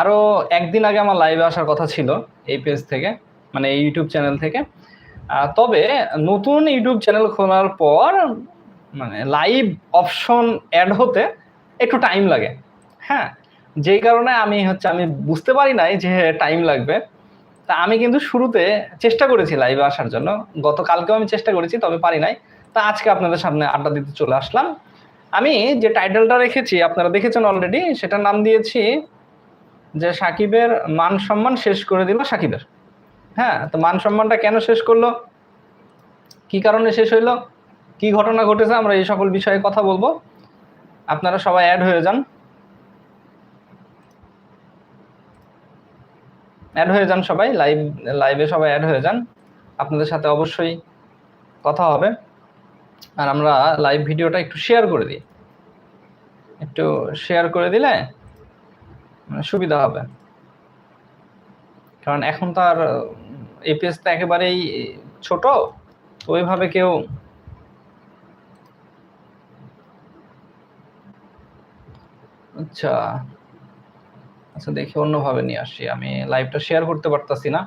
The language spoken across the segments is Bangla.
আরও একদিন আগে আমার লাইভে আসার কথা ছিল এই পেজ থেকে মানে এই ইউটিউব চ্যানেল থেকে। তবে নতুন ইউটিউব চ্যানেল খোলার পর মানে লাইভ অপশন অ্যাড হতে একটু টাইম লাগে। হ্যাঁ যেই কারণে আমি হচ্ছে, আমি বুঝতে পারি নাই যে টাইম লাগবে। তা আমি কিন্তু শুরুতে চেষ্টা করেছি লাইভে আসার জন্য। গতকালকেও আমি চেষ্টা করেছি, তবে পারি নাই। তা আজকে আপনাদের সামনে আড্ডা দিতে চলে আসলাম। আমি যে টাইটেলটা রেখেছি, আপনারা দেখেছেন অলরেডি সেটার নাম দিয়েছি যে সাকিবের মান সম্মান শেষ করে দিল সাকিবের। হ্যাঁ তো মান সম্মানটা কেন শেষ করল? কি কারণে শেষ হইল? কি ঘটনা ঘটেছে? আমরা এই সকল বিষয়ে কথা বলব। আপনারা সবাই অ্যাড হয়ে যান। অ্যাড হয়ে যান সবাই। লাইভ লাইভে সবাই অ্যাড হয়ে যান। আপনাদের সাথে অবশ্যই কথা হবে। আর আমরা লাইভ ভিডিওটা একটু শেয়ার করে দিই। একটু শেয়ার করে দিলে মানে সুবিধা হবে। কারণ এখন তো আর এপিএস তো একেবারেই ছোট, তো ওইভাবে কেউ আচ্ছা আচ্ছা দেখি অন্যভাবে নিয়ে আসি। আমি লাইভটা শেয়ার করতে পারতাছি না।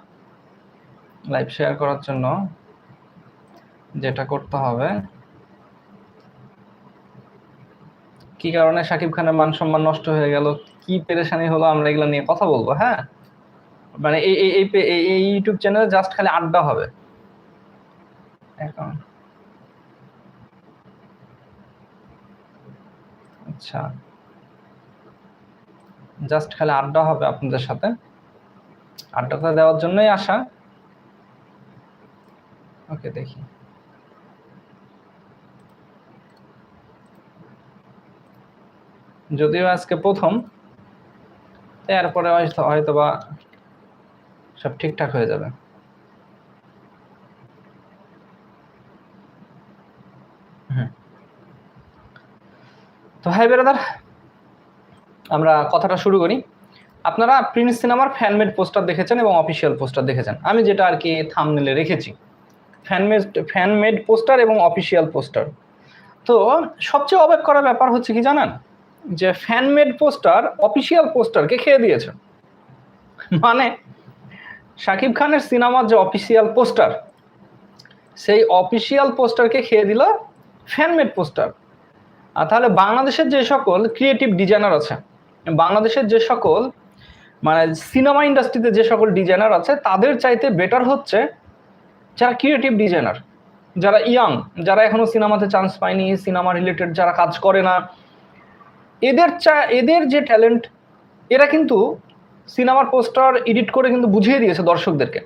লাইভ শেয়ার করার জন্য যেটা করতে হবে, কি কারণে শাকিব খানের মান সম্মান নষ্ট হয়ে গেল কি পেরেশানি হলো আমরা এগুলো নিয়ে কথা বলব হ্যাঁ? মানে এই এই এই ইউটিউব চ্যানেলে জাস্ট খালি আড্ডা হবে। এখন। আচ্ছা। জাস্ট খালি আড্ডা হবে আপনাদের সাথে। আড্ডাটা দেওয়ার জন্যই আসা। ওকে, দেখি। যদিও আজকে প্রথম এরপরে হয়তো বা সব ঠিকঠাক হয়ে যাবে। তো হাই বেরাদার, আমরা কথাটা শুরু করি। আপনারা প্রিন্স সিনেমার ফ্যানমেড পোস্টার দেখেছেন এবং অফিসিয়াল পোস্টার দেখেছেন। আমি যেটা আর কি থামনেলে রেখেছি। Fan made fan made poster এবং অফিসিয়াল পোস্টার। তো সবচেয়ে অবাক করার ব্যাপার হচ্ছে কি জানেন? যে ফ্যানমেড পোস্টার অফিসিয়াল পোস্টারকে খেয়ে দিয়েছে। মানে শাকিব খানের সিনেমার যে অফিসিয়াল পোস্টার সেই অফিসিয়াল পোস্টারকে খেয়ে দিল ফ্যানমেড পোস্টার আর তাহলে বাংলাদেশের যে সকল ক্রিয়েটিভ ডিজাইনার আছে, বাংলাদেশের যে সকল মানে সিনেমা ইন্ডাস্ট্রিতে যে সকল ডিজাইনার আছে, তাদের চাইতে বেটার হচ্ছে যারা ক্রিয়েটিভ ডিজাইনার যারা ইয়াং যারা এখনও সিনেমাতে চান্স পায়নি সিনেমা রিলেটেড যারা কাজ করে না এদের চা, এদের যে ট্যালেন্ট এরা কিন্তু সিনেমার পোস্টার এডিট করে কিন্তু বুঝিয়ে দিয়েছে দর্শকদেরকে।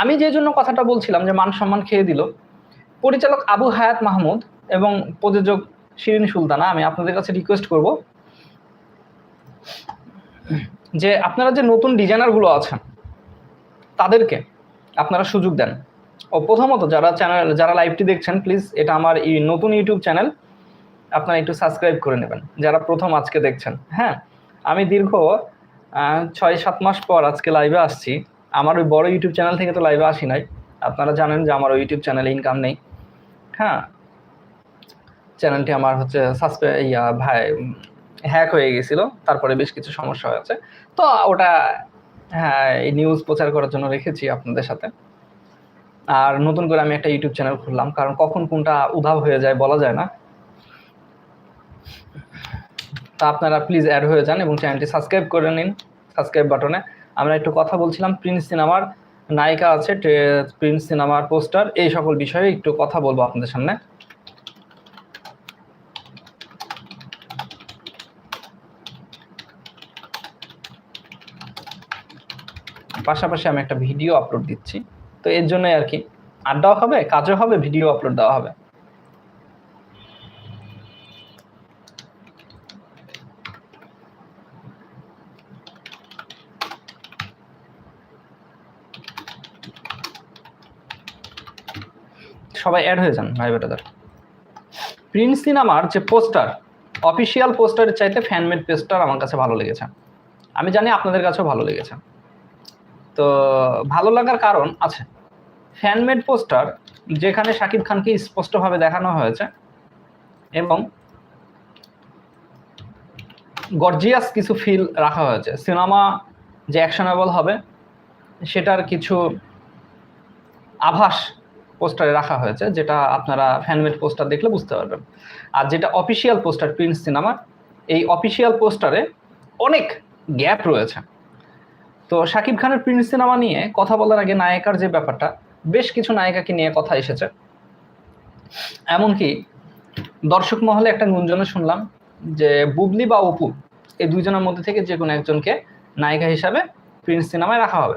আমি যে জন্য কথাটা বলছিলাম যে মান সম্মান খেয়ে দিল, পরিচালক আবু হায়াত মাহমুদ এবং প্রযোজক শিরিন সুলতানা, আমি আপনাদের কাছে রিকোয়েস্ট করব যে আপনারা যে নতুন ডিজাইনারগুলো আছেন, তাদেরকে আপনারা সুযোগ দেন। ও প্রথমত যারা চ্যানেল যারা লাইভটি দেখছেন প্লিজ এটা আমার নতুন ইউটিউব চ্যানেল আপনারা একটু সাবস্ক্রাইব করে নেবেন, যারা প্রথম আজকে দেখছেন। হ্যাঁ আমি দীর্ঘ ছয় সাত মাস পর আজকে লাইভে আসছি। আমার ওই বড় ইউটিউব চ্যানেল থেকে তো লাইভে আসি নাই। আপনারা জানেন যে আমার ওই ইউটিউব চ্যানেলে ইনকাম নেই। হ্যাঁ চ্যানেলটি আমার হচ্ছে সাসপে ইয়া, ভাই হ্যাক হয়ে গেছিল। তারপরে বেশ কিছু সমস্যা হয়েছে। তো ওটা হ্যাঁ এই নিউজ প্রচার করার জন্য রেখেছি আপনাদের সাথে। আর নতুন করে আমি একটা ইউটিউব চ্যানেল খুললাম। কারণ কখন কোনটা উধাও হয়ে যায় বলা যায় না। তা আপনারা প্লিজ অ্যাড হয়ে যান এবং চ্যানেলটি সাবস্ক্রাইব করে নিন সাবস্ক্রাইব বাটনে আমরা একটু কথা বলছিলাম প্রিন্স সিনেমার নায়িকা আছে প্রিন্স সিনেমার পোস্টার এই সকল বিষয়ে একটু কথা বলব আপনাদের সামনে। পাশাপাশি আমি একটা ভিডিও আপলোড দিচ্ছি। তো এর জন্যই আর কি। আড্ডাও হবে, কাজও হবে ভিডিও আপলোড দেওয়া হবে। সবাই অ্যাড হয়ে যান, ভাই বেটাদার প্রিন্স সিনেমার যে পোস্টার অফিসিয়াল পোস্টারের চাইতে ফ্যানমেড পোস্টার আমার কাছে ভালো লেগেছে। আমি জানি আপনাদের কাছেও ভালো লেগেছে। তো ভালো লাগার কারণ আছে। ফ্যানমেড পোস্টার যেখানে শাকিব খানকে স্পষ্টভাবে দেখানো হয়েছে এবং গর্জিয়াস কিছু ফিল রাখা হয়েছে। সিনেমা যে অ্যাকশনেবল হবে, সেটার কিছু আভাস পোস্টারে রাখা হয়েছে, যেটা আপনারা ফ্যানমেড পোস্টার দেখলে বুঝতে পারবেন। আর যেটা অফিসিয়াল পোস্টার প্রিন্স সিনেমা এই অফিসিয়াল পোস্টারে অনেক গ্যাপ রয়েছে। তো শাকিব খানের প্রিন্স সিনেমা নিয়ে কথা বলার আগে নায়িকার যে ব্যাপারটা, বেশ কিছু নায়িকাকে নিয়ে কথা এসেছে। এমনকি দর্শক মহলে একটা গুঞ্জনে শুনলাম যে বুবলি বা অপু এই দুইজনের মধ্যে থেকে যে কোনো একজনকে নায়িকা হিসাবে প্রিন্স সিনেমায় রাখা হবে।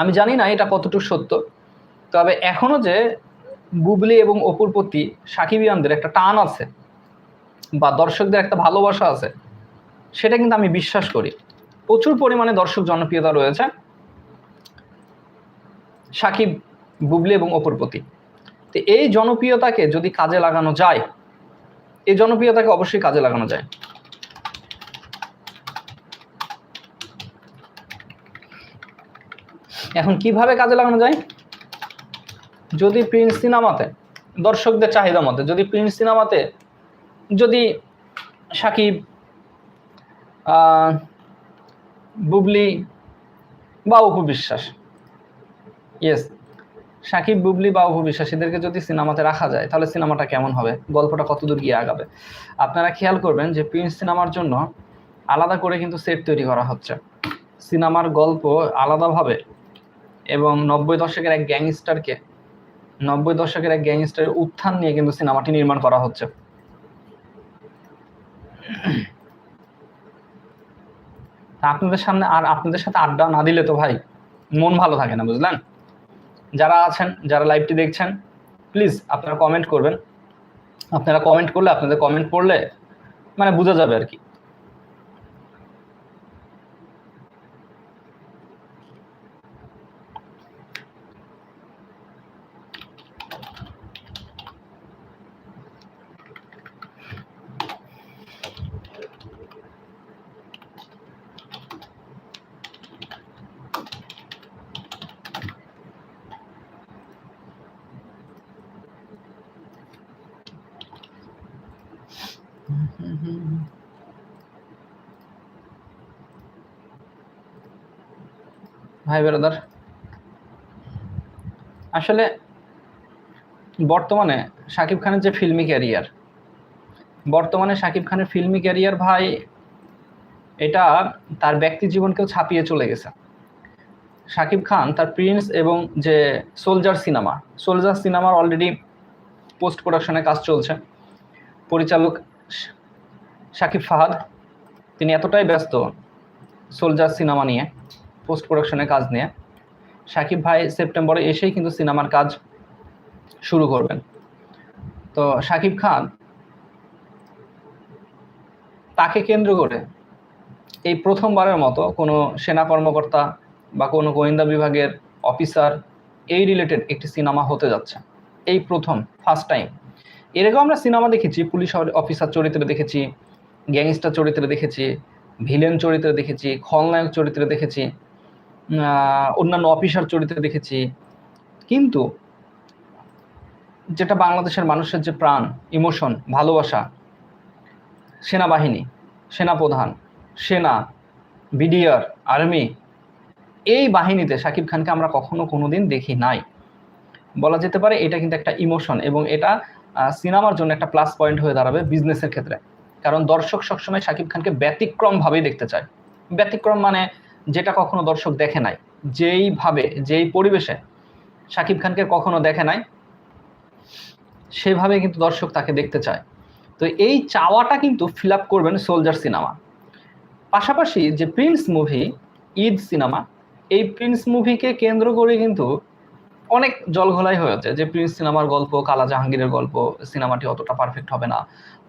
আমি জানি না এটা কতটুকু সত্য তবে এখনও যে বুবলি এবং অপুর প্রতি সাকিবিয়ানদের একটা টান আছে, বা দর্শকদের একটা ভালোবাসা আছে, সেটা কিন্তু আমি বিশ্বাস করি। প্রচুর পরিমাণে দর্শক জনপ্রিয়তা রয়েছে সাকিব বুবলি এবং অপুর প্রতি। তো এই জনপ্রিয়তাকে যদি কাজে লাগানো যায়, এই জনপ্রিয়তাকে অবশ্যই কাজে লাগানো যায়। এখন কীভাবে কাজে লাগানো যায়? যদি প্রিন্স সিনেমাতে দর্শকদের চাহিদা মতে, যদি প্রিন্স সিনেমাতে যদি সাকিব বুবলি বা অপু বিশ্বাস ইয়েস সাকিব, বুবলি বা অপু বিশ্বাস, এদেরকে যদি সিনেমাতে রাখা যায়, তাহলে সিনেমাটা কেমন হবে? গল্পটা কতদূর গিয়ে আগাবে? আপনারা খেয়াল করবেন যে প্রিন্স সিনেমার জন্য আলাদা করে কিন্তু সেট তৈরি করা হচ্ছে। সিনেমার গল্প আলাদাভাবে এবং নব্বই দশকের এক গ্যাংস্টারকে নব্বই দশকের এক গ্যাংস্টারের উত্থান নিয়ে কিন্তু সিনেমাটি নির্মাণ করা হচ্ছে। আপনাদের সামনে আর আপনাদের সাথে আড্ডা না দিলে তো ভাই মন ভালো থাকে না, বুঝলেন? যারা আছেন, যারা লাইভটি দেখছেন প্লিজ আপনারা কমেন্ট করবেন। আপনারা কমেন্ট করলে, আপনাদের কমেন্ট পড়লে মানে বোঝা যাবে আর কি। ভাই ব্রাদার। আসলে বর্তমানে শাকিব খানের যে ফিল্মি ক্যারিয়ার বর্তমানে শাকিব খানের ফিল্মি ক্যারিয়ার ভাই, এটা তার ব্যক্তি জীবনকেও ছাপিয়ে চলে গেছে। শাকিব খান তার প্রিন্স এবং যে সোলজার সিনেমা সোলজার সিনেমার অলরেডি পোস্ট প্রোডাকশনে কাজ চলছে। পরিচালক শাকিব ফাহাদ, তিনি এতটাই ব্যস্ত সোলজার সিনেমা নিয়ে। পোস্ট প্রোডাকশনের কাজ নিয়ে। সাকিব ভাই সেপ্টেম্বরে এসেই কিন্তু সিনেমার কাজ শুরু করবেন। তো সাকিব খান, তাকে কেন্দ্র করে এই প্রথমবারের মতো কোনো সেনা কর্মকর্তা বা কোনো গোয়েন্দা বিভাগের অফিসার এই রিলেটেড একটি সিনেমা হতে যাচ্ছে। এই প্রথম ফার্স্ট টাইম এরকম আমরা সিনেমা দেখেছি, পুলিশ অফিসার চরিত্রে দেখেছি, গ্যাংস্টার চরিত্রে দেখেছি, ভিলেন চরিত্রে দেখেছি, খলনায়ক চরিত্রে দেখেছি। অন্যান্য অফিসার চরিত্রে দেখেছি। কিন্তু যেটা বাংলাদেশের মানুষের যে প্রাণ ইমোশন ভালোবাসা, সেনাবাহিনী, সেনাপ্রধান, সেনা, বিডিআর, আর্মি, এই বাহিনীতে শাকিব খানকে আমরা কখনো কোনো দিন দেখি নাই। বলা যেতে পারে এটা কিন্তু একটা ইমোশন এবং এটা সিনেমার জন্য একটা প্লাস পয়েন্ট হয়ে দাঁড়াবে বিজনেসের ক্ষেত্রে। কারণ দর্শক সবসময় শাকিব খানকে ব্যতিক্রমভাবেই দেখতে চায়। ব্যতিক্রম মানে যেটা কখনো দর্শক দেখে নাই, যেইভাবে, যেই পরিবেশে শাকিব খানকে কখনো দেখে নাই সেভাবে কিন্তু দর্শক তাকে দেখতে চায়। তো এই চাওয়াটা কিন্তু ফিল আপ করবেন সোলজার সিনেমা পাশাপাশি যে প্রিন্স মুভি ঈদ সিনেমা এই প্রিন্স মুভিকে কেন্দ্র করে কিন্তু অনেক জলঘোলাই হয়েছে যে প্রিন্স সিনেমার গল্প, কালা জাহাঙ্গীরের গল্প সিনেমাটি অতটা পারফেক্ট হবে না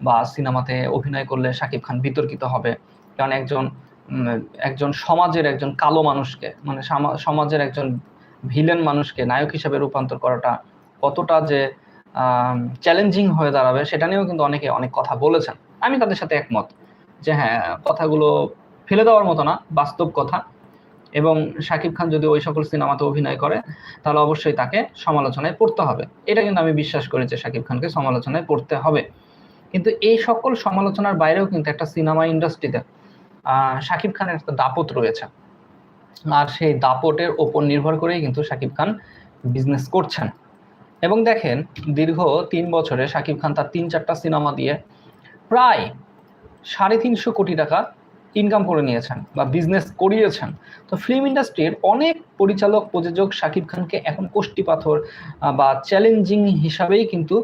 বা সিনেমাতে অভিনয় করলে শাকিব খান বিতর্কিত হবে। কারণ একজন একজন সমাজের একজন কালো মানুষকে মানে সামা- সমাজের একজন ভিলেন মানুষকে নায়ক হিসেবে রূপান্তর করাটা কতটা যে চ্যালেঞ্জিং হয়ে দাঁড়াবে সেটা নিয়েও কিন্তু অনেকে অনেক কথা বলেছেন। আমি তাদের সাথে একমত যে হ্যাঁ কথাগুলো ফেলে দেওয়ার মতো না, বাস্তব কথা। এবং শাকিব খান যদি ওই সকল সিনেমাতে অভিনয় করে, তাহলে অবশ্যই তাকে সমালোচনায় পড়তে হবে। এটা কিন্তু আমি বিশ্বাস করি যে শাকিব খানকে সমালোচনায় পড়তে হবে। কিন্তু এই সকল সমালোচনার বাইরেও কিন্তু একটা সিনেমা ইন্ডাস্ট্রিতে শাকিব খানের একটা দাপট রয়েছে। আর সেই দাপটের ওপর নির্ভর করেই কিন্তু শাকিব খান বিজনেস করছেন। এবং দেখেন, দীর্ঘ তিন বছরে শাকিব খান তার তিন চারটা সিনেমা দিয়ে প্রায় সাড়ে তিনশো কোটি টাকা ইনকাম করে নিয়েছেন বা বিজনেস করিয়েছেন। তো ফিল্ম ইন্ডাস্ট্রির অনেক পরিচালক, প্রযোজক শাকিব খানকে এখন কোষ্টি পাথর বা চ্যালেঞ্জিং হিসাবেই কিন্তু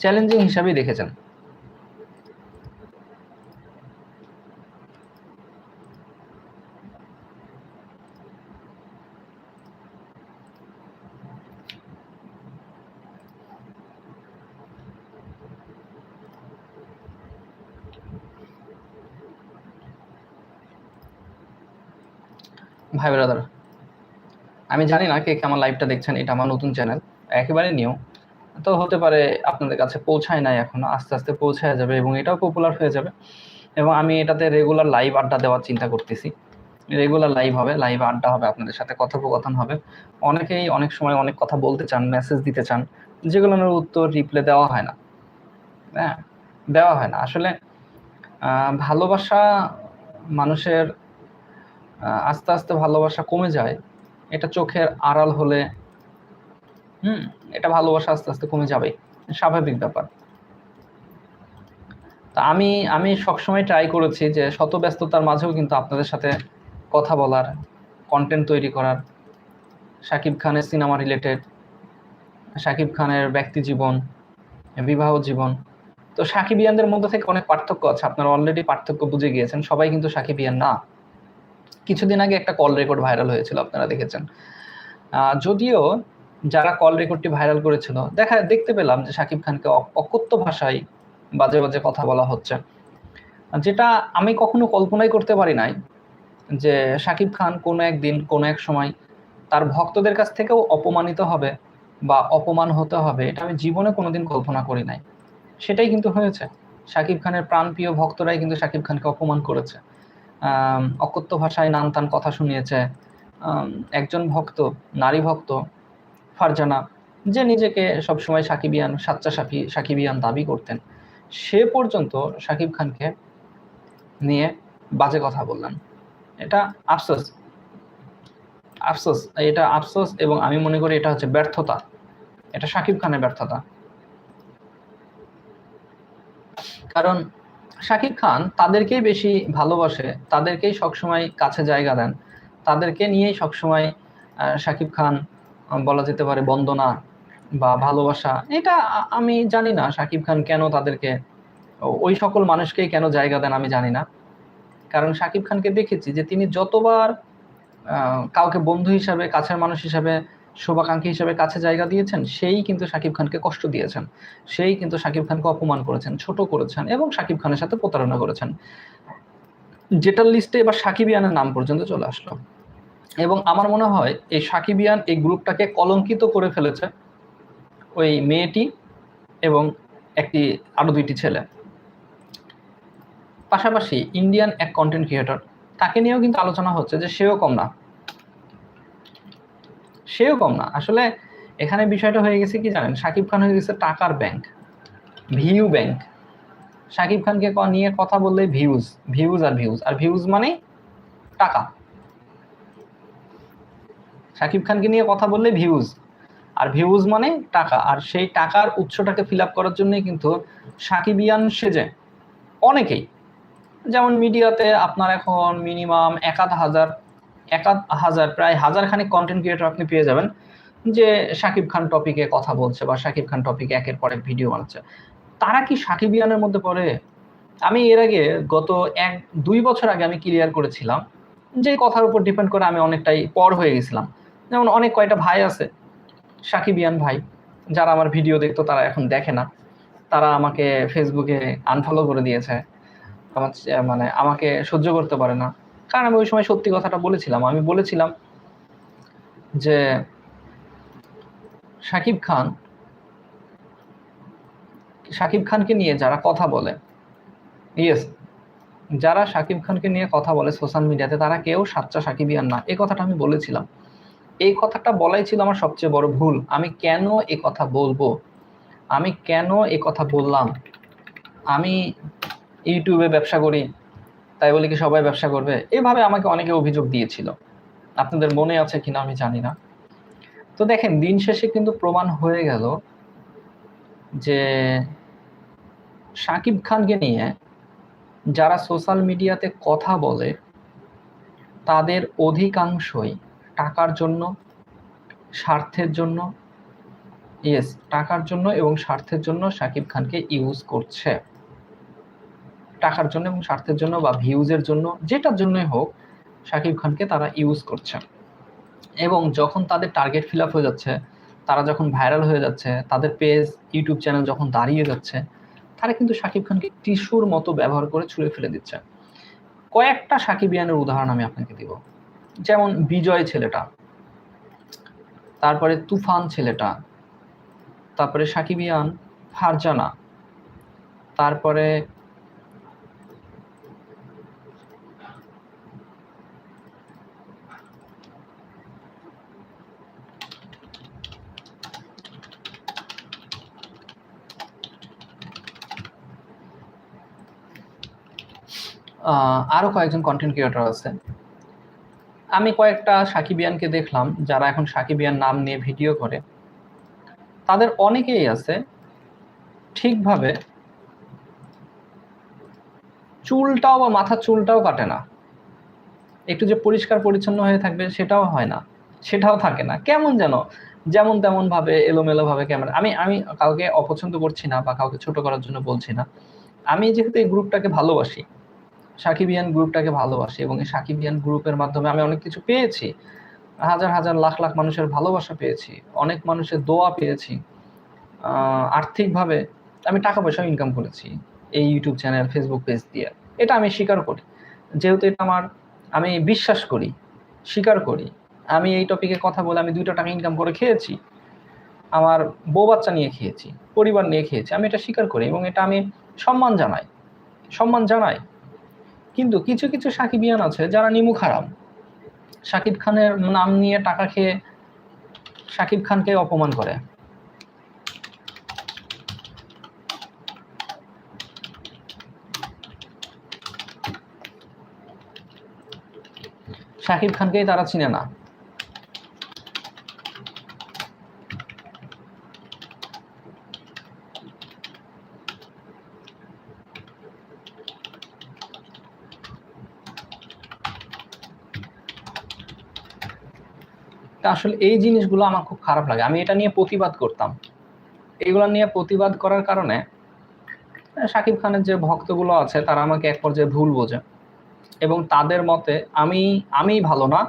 চ্যালেঞ্জিং হিসাবেই দেখেছেন। ভাই ব্রাদার আমি জানি না কে কে আমার লাইভটা দেখছেন, এটা আমার নতুন চ্যানেল একেবারে নিউ তো হতে পারে আপনাদের কাছে পৌঁছায় নাই এখন, আস্তে আস্তে পৌঁছায় যাবে এবং এটাও পপুলার হয়ে যাবে এবং আমি এটাতে রেগুলার লাইভ আড্ডা দেওয়ার চিন্তা করতেছি। রেগুলার লাইভ হবে লাইভ আড্ডা হবে, আপনাদের সাথে কথোপকথন হবে। অনেকেই অনেক সময় অনেক কথা বলতে চান মেসেজ দিতে চান যেগুলোর উত্তর রিপ্লে দেওয়া হয় না। হ্যাঁ দেওয়া হয় না। আসলে ভালোবাসা মানুষের আস্তে আস্তে ভালোবাসা কমে যায়। এটা চোখের আড়াল হলে, হুম, এটা ভালোবাসা আস্তে আস্তে কমে যাবে। স্বাভাবিক ব্যাপার। তা আমি আমি সবসময় ট্রাই করেছি যে শত ব্যস্ততার মাঝেও কিন্তু আপনাদের সাথে কথা বলার কন্টেন্ট তৈরি করার। শাকিব খানের সিনেমা রিলেটেড শাকিব খানের ব্যক্তি জীবন, বিবাহ জীবন। তো সাকিবিয়ানদের মধ্যে থেকে অনেক পার্থক্য আছে। আপনারা অলরেডি পার্থক্য বুঝে গিয়েছেন। সবাই কিন্তু সাকিবিয়ান না। কিছুদিন আগে একটা কল রেকর্ড ভাইরাল হয়েছিল, আপনারা দেখেছেন। যদিও যারা কল রেকর্ডটি ভাইরাল করেছিল, দেখা, দেখতে পেলাম যে সাকিব খানকে অকথ্য ভাষায় বাজে বাজে কথা বলা হচ্ছে। যেটা আমি কখনো কল্পনাই করতে পারি নাই যে শাকিব খান কোনো একদিন, কোনো এক সময় তার ভক্তদের কাছ থেকেও অপমানিত হবে বা অপমান হতে হবে, এটা আমি জীবনে কোনোদিন কল্পনা করি নাই। সেটাই কিন্তু হয়েছে। শাকিব খানের প্রাণপ্রিয় ভক্তরাই কিন্তু শাকিব খানকে অপমান করেছে। অকথ্য ভাষায় নান তান কথা শুনিয়েছে। একজন ভক্ত, নারী ভক্ত, ফারজানা, যে নিজেকে সবসময় সাকিবিয়ান সাচ্চা সাকি সাকিবিয়ান দাবি করতেন। সে পর্যন্ত সাকিব খানকে নিয়ে বাজে কথা বললেন। এটা আফসোস। আফসোস, এটা আফসোস এবং আমি মনে করি এটা হচ্ছে ব্যর্থতা। এটা সাকিব খানের ব্যর্থতা। কারণ শাকিব খান তাদেরকেই বেশি ভালোবাসে, তাদেরকেই সবসময় কাছে জায়গা দেন, তাদেরকে নিয়েই সবসময় শাকিব খান বলা যেতে পারে বন্দনা বা ভালোবাসা। এটা আমি জানি না শাকিব খান কেন তাদেরকে ওই সকল মানুষকেই কেন জায়গা দেন আমি জানি না। কারণ শাকিব খানকে দেখেছি যে তিনি যতবার কাউকে বন্ধু হিসাবে, কাছের মানুষ হিসাবে শুভাকাঙ্ক্ষী হিসেবে কাছে জায়গা দিয়েছেন, সেই কিন্তু শাকিব খানকে কষ্ট দিয়েছেন। সেই কিন্তু শাকিব খানকে অপমান করেছেন, ছোট করেছেন এবং শাকিব খানের সাথে প্রতারণা করেছেন। যেটার লিস্টে এবার সাকিবিয়ানের নাম পর্যন্ত চলে আসলো। এবং আমার মনে হয় এই সাকিবিয়ান এই গ্রুপটাকে কলঙ্কিত করে ফেলেছে ওই মেয়েটি এবং একটি আরও দুইটি ছেলে। পাশাপাশি ইন্ডিয়ান এক কন্টেন্ট ক্রিয়েটর তাকে নিয়েও কিন্তু আলোচনা হচ্ছে যে সেও কম না। সেও কম না। আসলে এখানে বিষয়টা হয়ে গেছে কি জানেন? সাকিব খান হয়ে গেছে টাকার ব্যাংক ভিউ ব্যাংক সাকিব খানকে নিয়ে কথা বললে ভিউজ ভিউজ আর ভিউজ আর ভিউজ মানে টাকা। সাকিব খানকে নিয়ে কথা বললে ভিউজ আর ভিউজ মানে টাকা। আর সেই টাকার উৎসটাকে ফিল আপ করার জন্যই কিন্তু সাকিবিয়ান সেজে অনেকেই, যেমন মিডিয়াতে আপনার এখন মিনিমাম এক হাজার এক হাজার, প্রায় হাজার খানিক কন্টেন্ট ক্রিয়েটর আপনি পেয়ে যাবেন যে শাকিব খান টপিকে কথা বলছে বা শাকিব খান টপিকে একের পর এক ভিডিও বানাচ্ছে। তারা কি সাকিবিয়ানের মধ্যে পড়ে? আমি এর আগে গত এক, দুই বছর আগে আমি ক্লিয়ার করেছিলাম যে কথার উপর ডিপেন্ড করে আমি অনেকটাই পর হয়ে গেছিলাম। যেমন অনেক কয়টা ভাই আছে সাকিবিয়ান ভাই, যারা আমার ভিডিও দেখতো, তারা এখন দেখে না। তারা আমাকে ফেসবুকে আনফলো করে দিয়েছে। আমার মানে আমাকে সহ্য করতে পারে না। কারণ আমি ওই সময় সত্যি কথাটা বলেছিলাম। আমি বলেছিলাম যে শাকিব খান শাকিব খানকে নিয়ে যারা কথা বলে ইয়েস যারা শাকিব খানকে নিয়ে কথা বলে সোশ্যাল মিডিয়াতে, তারা কেউ সাচ্চা সাকিবিয়ান না। এই কথাটা আমি বলেছিলাম। এই কথাটা বলাই ছিল আমার সবচেয়ে বড় ভুল। আমি কেন এ কথা বলব? আমি কেন এ কথা বললাম? আমি ইউটিউবে ব্যবসা করি তাই বলে কি সবাই ব্যবসা করবে? এভাবে আমাকে অনেকে অভিযোগ দিয়েছিল। আপনাদের মনে আছে কিনা আমি জানি না। তো দেখেন, দিন শেষে কিন্তু প্রমাণ হয়ে গেল যে শাকিব খানকে নিয়ে যারা সোশ্যাল মিডিয়াতে কথা বলে, তাদের অধিকাংশই টাকার জন্য, স্বার্থের জন্য ইয়েস টাকার জন্য এবং স্বার্থের জন্য শাকিব খানকে ইউজ করছে। টাকার জন্য এবং স্বার্থের জন্য বা ভিউজের জন্য, যেটার জন্যই হোক, শাকিব খানকে তারা ইউজ করছে। এবং যখন তাদের টার্গেট ফিল আপ হয়ে যাচ্ছে, তারা যখন ভাইরাল হয়ে যাচ্ছে, তাদের পেজ ইউটিউব চ্যানেল যখন দাঁড়িয়ে যাচ্ছে, তারা কিন্তু শাকিব খানকে টিস্যুর মতো ব্যবহার করে ছুঁড়ে ফেলে দিচ্ছে। কয়েকটা সাকিবিয়ানের উদাহরণ আমি আপনাকে দিব। যেমন বিজয় ছেলেটা, তারপরে তুফান ছেলেটা, তারপরে সাকিবিয়ান ফারজানা, তারপরে আরও কয়েকজন কন্টেন্ট ক্রিয়েটর আছে। আমি কয়েকটা সাকিবিয়ানকে দেখলাম, যারা এখন সাকিবিয়ান নাম নিয়ে ভিডিও করে। তাদের অনেকেই আছে, ঠিকভাবে চুলটাও বা মাথার চুলটাও কাটে না। একটু যে পরিষ্কার পরিচ্ছন্ন হয়ে থাকবে সেটাও হয় না, সেটাও থাকে না। কেমন যেন, যেমন তেমন ভাবে, এলোমেলো ভাবে ক্যামেরা আমি আমি কাউকে অপছন্দ করছি না বা কাউকে ছোট করার জন্য বলছি না। আমি যেহেতু এই গ্রুপটাকে ভালোবাসি সাকিবিয়ান গ্রুপটাকে ভালোবাসি এবং এই সাকিবিয়ান গ্রুপের মাধ্যমে আমি অনেক কিছু পেয়েছি। হাজার হাজার লাখ লাখ মানুষের ভালোবাসা পেয়েছি, অনেক মানুষের দোয়া পেয়েছি আর্থিকভাবে আমি টাকা পয়সাও ইনকাম করেছি এই ইউটিউব চ্যানেল ফেসবুক পেজ দিয়ে। এটা আমি স্বীকার করি। যেহেতু এটা আমার, আমি বিশ্বাস করি, স্বীকার করি। আমি এই টপিকে কথা বলে আমি দুইটা টাকা ইনকাম করে খেয়েছি, আমার বউ বাচ্চা নিয়ে খেয়েছি, পরিবার নিয়ে খেয়েছি। আমি এটা স্বীকার করি এবং এটা আমি সম্মান জানাই সম্মান জানাই। কিন্তু কিছু কিছু সাকিবিয়ান আছে যারা নিমুখ হারাম শাকিব খানের নাম নিয়ে টাকা খেয়ে শাকিব খানকে অপমান করে। শাকিব খানকেই তারা চিনে না। আসলে এই জিনিসগুলো আমার খুব খারাপ লাগে। আমি এটা নিয়ে প্রতিবাদ করতাম। এগুলো নিয়ে প্রতিবাদ করার কারণে শাকিব খানের যে ভক্তগুলো আছে, তারা আমাকে এক পর্যায়ে ভুল বোঝে। এবং তাদের মতে, আমি আমি ভালো না,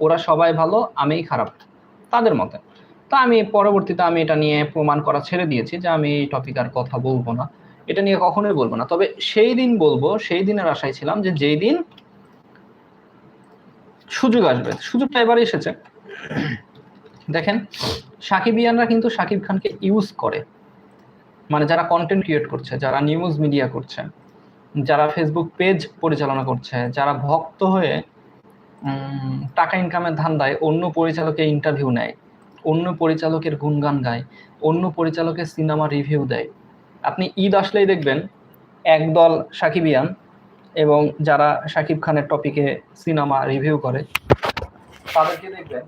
ওরা সবাই ভালো, আমিই খারাপ, তাদের মতে। তো আমি পরবর্তীতে আমি এটা নিয়ে প্রমাণ করা ছেড়ে দিয়েছি যে আমি এই টপিক আর কথা বলব না। এটা নিয়ে কখনোই বলব না। তবে সেই দিন বলব, সেই দিনের আশায় ছিলাম যে যেই দিন সুযোগ আসবে। সুযোগটা এবারে এসেছে। দেখেন সাকিবিয়ানরা কিন্তু সাকিব খানকে ইউজ করে। মানে যারা কন্টেন্ট ক্রিয়েট করছে, যারা নিউজ মিডিয়া করছে, যারা ফেসবুক পেজ পরিচালনা করছে, যারা ভক্ত হয়ে টাকা ইনকামের ধান্দায় অন্য পরিচালকের ইন্টারভিউ নেয়, অন্য পরিচালকের গুণগান গায়, অন্য পরিচালকের সিনেমা রিভিউ দেয়। আপনি ঈদ আসলেই দেখবেন, একদল সাকিবিয়ান এবং যারা সাকিব খানের টপিকে সিনেমা রিভিউ করে, তাদেরকে দেখবেন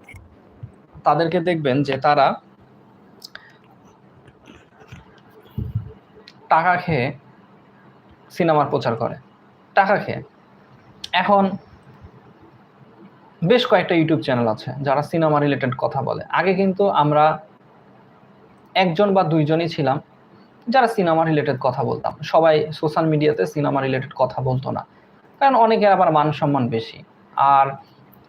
তাদেরকে দেখবেন যে তারা টাকা খেয়ে সিনেমার প্রচার করে। টাকা খেয়ে। এখন বেশ কয়েকটা ইউটিউব চ্যানেল আছে যারা সিনেমা রিলেটেড কথা বলে। আগে কিন্তু আমরা একজন বা দুইজনই ছিলাম যারা সিনেমা রিলেটেড কথা বলতাম। সবাই সোশ্যাল মিডিয়াতে সিনেমা রিলেটেড কথা বলতো না। কারণ অনেকের আবার মান সম্মান বেশি। আর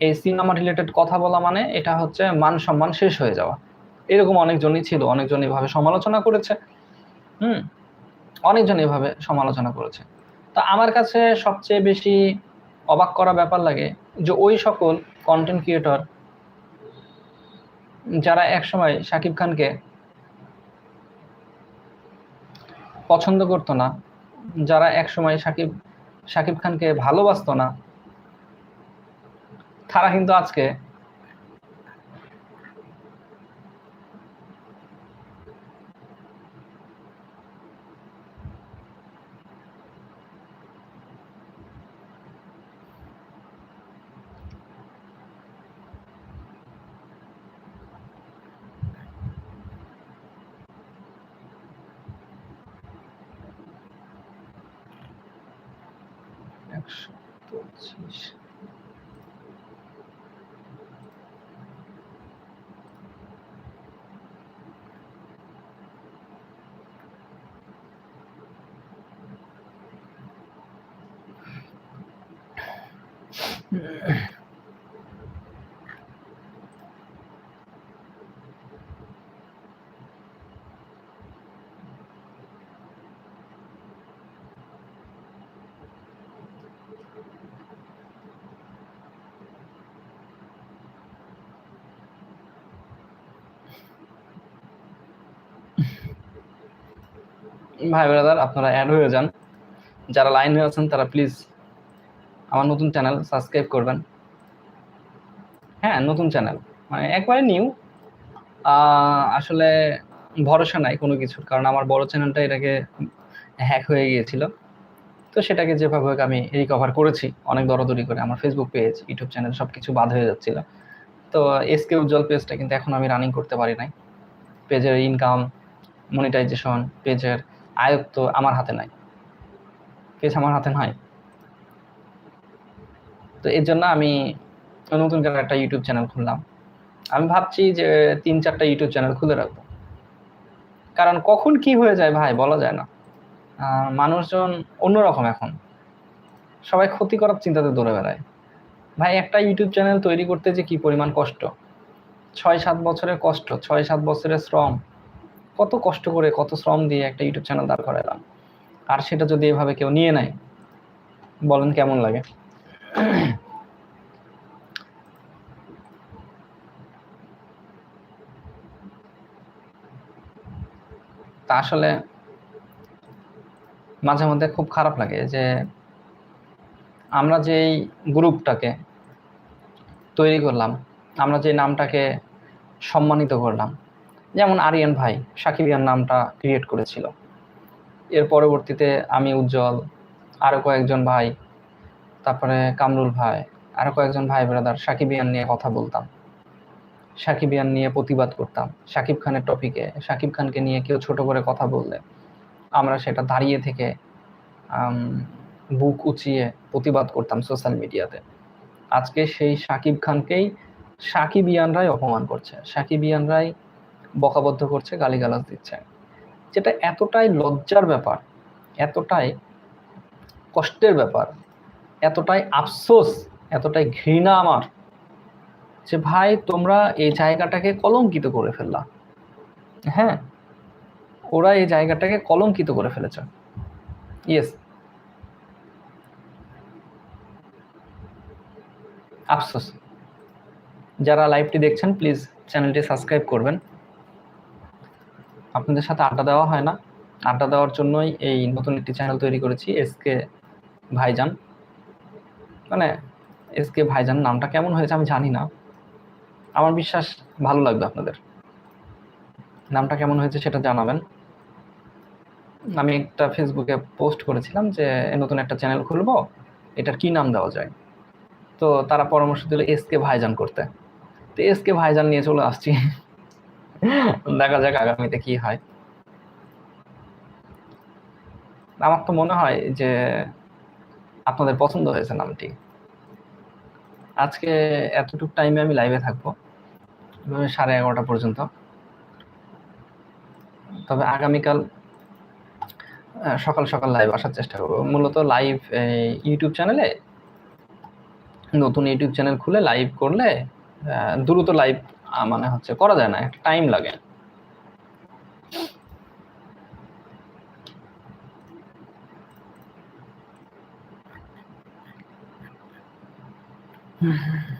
এই সিনেমা রিলেটেড কথা বলা মানে এটা হচ্ছে মান সম্মান শেষ হয়ে যাওয়া। এরকম অনেকজনই ছিল অনেকজন এভাবে সমালোচনা করেছে। হুম? অনেকজন এভাবে সমালোচনা করেছে। তো আমার কাছে সবচেয়ে বেশি অবাক করা ব্যাপার লাগে যে ওই সকল কন্টেন্ট ক্রিয়েটর যারা একসময় শাকিব খানকে পছন্দ করতো না, যারা একসময় সাকিব শাকিব খানকে ভালোবাসতো না তারা কিন্তু আজকে Jeez. ভাই ব্রাদার, আপনারা অ্যাড হয়ে যান। যারা লাইন হয়ে আছেন, তারা প্লিজ আমার নতুন চ্যানেল সাবস্ক্রাইব করবেন। হ্যাঁ নতুন চ্যানেল মানে একবারে নিউ আসলে ভরসা নাই কোনো কিছুর, কারণ আমার বড় চ্যানেলটা এটাকে হ্যাক হয়ে গিয়েছিল। তো সেটাকে যেভাবে হোক আমি রিকভার করেছি, অনেক দরদরি করে। আমার ফেসবুক পেজ ইউটিউব চ্যানেল সব কিছু বাদ হয়ে যাচ্ছিল। তো এসকে উজ্জ্বল পেজটা কিন্তু এখন আমি রানিং করতে পারি নাই। পেজের ইনকাম মনিটাইজেশন পেজের আয়ত্ত আমার হাতে নাই। কেস আমার হাতে নাই। তো এর জন্য আমি নতুন করে একটা ইউটিউব চ্যানেল খুললাম। আমি ভাবছি যে তিন চারটা ইউটিউব চ্যানেল খুলে রাখব। কারণ কখন কি হয়ে যায় ভাই বলা যায় না। মানুষজন অন্যরকম এখন। সবাই ক্ষতি করার চিন্তাতে দৌড়ে বেড়ায়। ভাই একটা ইউটিউব চ্যানেল তৈরি করতে যে কি পরিমাণ কষ্ট? ছয় সাত বছরের কষ্ট, ছয় সাত বছরের শ্রম কত কষ্ট করে, কত শ্রম দিয়ে একটা ইউটিউব চ্যানেল দাঁড় করালাম। আর সেটা যদি এভাবে কেউ নিয়ে নেয়, বলেন কেমন লাগে? তা আসলে মাঝে মধ্যে খুব খারাপ লাগে যে আমরা যেই গ্রুপটাকে তৈরি করলাম, আমরা যে নামটাকে সম্মানিত করলাম যেমন আরিয়ান ভাই সাকিবিয়ান নামটা ক্রিয়েট করেছিল। এর পরবর্তীতে আমি উজ্জ্বল আরও কয়েকজন ভাই, তারপরে কামরুল ভাই আরও কয়েকজন ভাই ব্রাদার সাকিবিয়ান নিয়ে কথা বলতাম। সাকিবিয়ান নিয়ে প্রতিবাদ করতাম। সাকিব খানের টপিকে সাকিব খানকে নিয়ে কেউ ছোট করে কথা বললে আমরা সেটা দাঁড়িয়ে থেকে বুক উঁচিয়ে প্রতিবাদ করতাম সোশ্যাল মিডিয়াতে আজকে সেই সাকিব খানকেই সাকিবিয়ানরাই অপমান করছে। সাকিবিয়ানরাই বকাবদ্ধ করছে, গালিগালাজ দিচ্ছে। যেটা এতটাই লজ্জার ব্যাপার, এতটাই কষ্টের ব্যাপার, এতটাই আফসোস, এতটাই ঘৃণা আমার যে, ভাই, তোমরা এই জায়গাটাকে কলঙ্কিত করে ফেললা। হ্যাঁ ওরা এই জায়গাটাকে কলঙ্কিত করে ফেলেছে। ইয়েস আফসোস। যারা লাইভটি দেখছেন প্লিজ চ্যানেলটি সাবস্ক্রাইব করবেন। আপনাদের সাথে আড্ডা দেওয়া হয় না। আড্ডা দেওয়ার জন্যই এই নতুন একটি চ্যানেল তৈরি করেছি এসকে ভাইজান। মানে এসকে ভাইজান নামটা কেমন হয়েছে আমি জানি না। আমার বিশ্বাস ভালো লাগবে আপনাদের। নামটা কেমন হয়েছে সেটা জানাবেন। আমি একটা ফেসবুকে পোস্ট করেছিলাম যে নতুন একটা চ্যানেল খুলবো, এটার কি নাম দেওয়া যায়? তো তারা পরামর্শ দিল এসকে ভাইজান করতে। তো এসকে ভাইজান নিয়ে চলে আসছি। দেখা যাক আগামীতে কি হয়। আমার তো মনে হয় যে আপনাদের পছন্দ হয়েছে নামটি। আজকে এতটুকু টাইমে আমি লাইভে থাকব সাড়ে এগারোটা পর্যন্ত। তবে আগামীকাল সকাল সকাল লাইভ আসার চেষ্টা করব। মূলত লাইভ ইউটিউব চ্যানেলে নতুন ইউটিউব চ্যানেল খুলে লাইভ করলে দ্রুত লাইভ মানে হচ্ছে করা যায় না একটা টাইম লাগে হুম।